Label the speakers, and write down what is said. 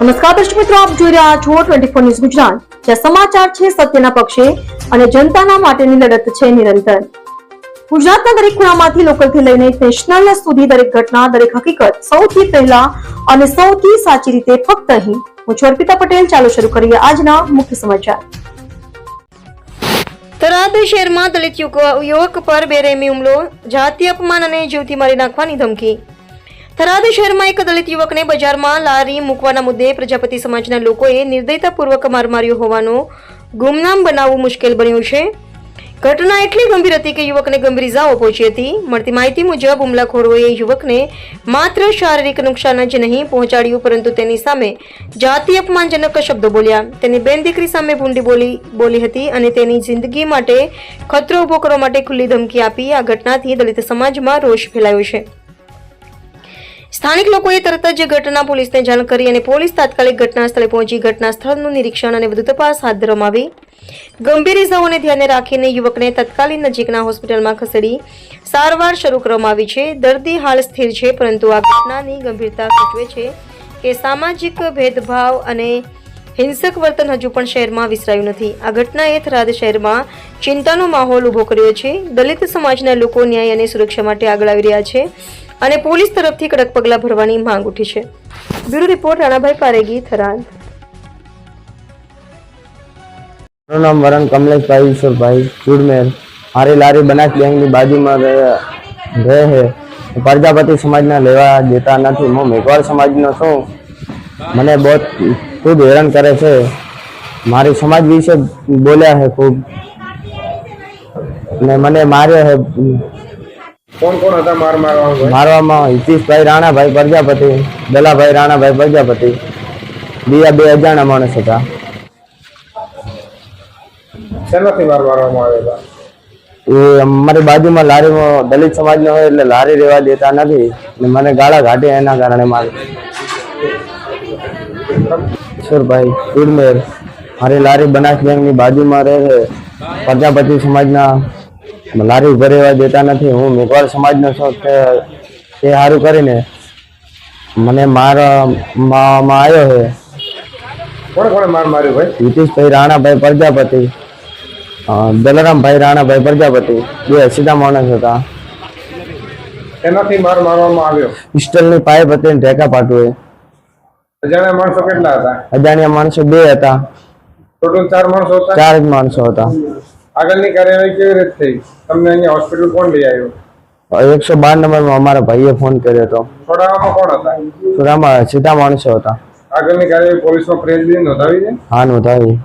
Speaker 1: નમસ્કાર દર્શક મિત્રો, આપ જોઈ રહ્યા છો ટ્વેન્ટી ફોર ન્યૂઝ ગુજરાત. જ્યાં સમાચાર છે સત્યના પક્ષે અને જનતાના માટેની લડત છે નિરંતર. ગુજરાતના દરેક ખૂણામાંથી લોકલથી લઈને નેશનલ સુધી દરેક ઘટના, દરેક હકીકત સૌથી પહેલા અને સૌથી સાચી રીતે ફક્ત અહીં. હું છું અર્પિતા પટેલ, ચાલો શરૂ કરીએ આજના મુખ્ય સમાચાર. થરાદ શહેરમાં દલિત યુવક પર બેરહેમી હુમલો, જાતિ અપમાન અને જીવથી મારી નાખવાની ધમકી. થરાદ શહેરમાં એક દલિત યુવકને બજારમાં લારી મૂકવાના મુદ્દે પ્રજાપતિ સમાજના લોકોએ નિર્દયતાપૂર્વક માર માર્યો હોવાનું ગુમનામ બનાવવું મુશ્કેલ બન્યું છે. ઘટના એટલી ગંભીર હતી કે યુવકને ગંભીર ઇજાઓ પહોંચી હતી. મળતી માહિતી મુજબ હુમલાખોરોએ યુવકને માત્ર શારીરિક નુકસાન જ નહીં પહોંચાડ્યું, પરંતુ તેની સામે જાતિ અપમાનજનક શબ્દો બોલ્યા. તેની બેન દીકરી સામે ભૂંડી બોલી બોલી હતી અને તેની જિંદગી માટે ખતરો ઊભો કરવા માટે ખુલ્લી ધમકી આપી આ ઘટનાથી દલિત સમાજમાં રોષ ફેલાયો છે. સ્થાનિક લોકોએ તરત જ ઘટના પોલીસને જાણ કરી અને પોલીસ તાત્કાલિક ઘટના સ્થળે પહોંચી ઘટના સ્થળનું નિરીક્ષણ અને વધુ તપાસ હાથ ધરવામાં આવી. ગંભીર ઇજાઓને ધ્યાને રાખીને યુવકને તત્કાલીન નજીકના હોસ્પિટલમાં ખસેડી સારવાર શરૂ કરવામાં આવી છે. દર્દી હાલ સ્થિર છે, પરંતુ આ ઘટનાની ગંભીરતા સૂચવે છે કે સામાજિક ભેદભાવ અને હિંસક વર્તન હજુ પણ શહેરમાં વિસરાયું નથી. આ ઘટનાએ થરાદ શહેરમાં ચિંતાનો માહોલ ઊભો કર્યો છે. દલિત સમાજના લોકો ન્યાય અને સુરક્ષા માટે આગળ આવી રહ્યા છે. અને પોલીસ તરફથી કડક પગલાં ભરવાની માંગ ઉઠી છે. Bureau report, Ranabhai Paregi, Tharad.
Speaker 2: મારું નામ વરણ કમલેશભાઈ ઈશ્વરભાઈ, ચુડમેર. મારી લારી બનાસ બેંકની બાજુમાં રહે છે. પ્રજાપતિ સમાજના લેવા દેતા નથી. હું મેઘવાળ સમાજનો છું. મને બહુ ખૂબ હેરાન કરે છે. મારી સમાજ વિશે બોલ્યા છે ખૂબ. ને મને માર્યો છે.
Speaker 3: કોણ કોણ હતા માર મારવા
Speaker 2: મારવામાં હિતેશભાઈ રાણાભાઈ પ્રજાપતિ દલાભાઈ રાણાભાઈ પ્રજાપતિ બીજા બે અજાણા માણસ હતા
Speaker 3: શેનાથી માર મારવામાં આવ્યા હતા
Speaker 2: એ અમારી બાજુમાં લારીમાં દલિત સમાજનો હોય એટલે લારી રહેવા દેતા નથી. ને મને ગાળા ઘાટે એના કારણે મારે. ઈશ્વરભાઈ ઉડમેર મારી લારી બનાસ બેંકની બાજુમાં રહે છે. પ્રજાપતિ સમાજના લારી ઊભા રહેવા દેતા નથી. હું મેઘવાળ સમાજનો છું તે સારું કરીને મને માર મારવામાં આવ્યો છે.
Speaker 3: કોણ કોણે માર માર્યો ભાઈ?
Speaker 2: નીતિશભાઈ રાણાભાઈ પ્રજાપતિ દલરામભાઈ રાણાભાઈ પ્રજાપતિ બે સીધા માણસ હતા.
Speaker 3: એનાથી માર મારવામાં આવ્યો?
Speaker 2: પિસ્ટલની પાઇપ હતી ને ઢેકા પાટું
Speaker 3: અજાણ્યા માણસો કેટલા હતા?
Speaker 2: અજાણ્યા માણસો બે હતા.
Speaker 3: ટોટલ ચાર માણસો હતા?
Speaker 2: ચાર જ માણસો હતા.
Speaker 3: આગળની કાર્યવાહી કેવી રીતે થઈ? તમને અહીંયા હોસ્પિટલ કોણ લઈ આવ્યું?
Speaker 2: એકસો બાર નંબરમાં અમારા ભાઈએ ફોન કર્યો હતો.
Speaker 3: છોડાવવામાં કોણ હતા?
Speaker 2: છોડામાં સીધા માણસો હતા.
Speaker 3: આગળની કાર્યવાહી પોલીસમાં ફરિયાદ નોંધાવી છે?
Speaker 2: હા નોંધાવી.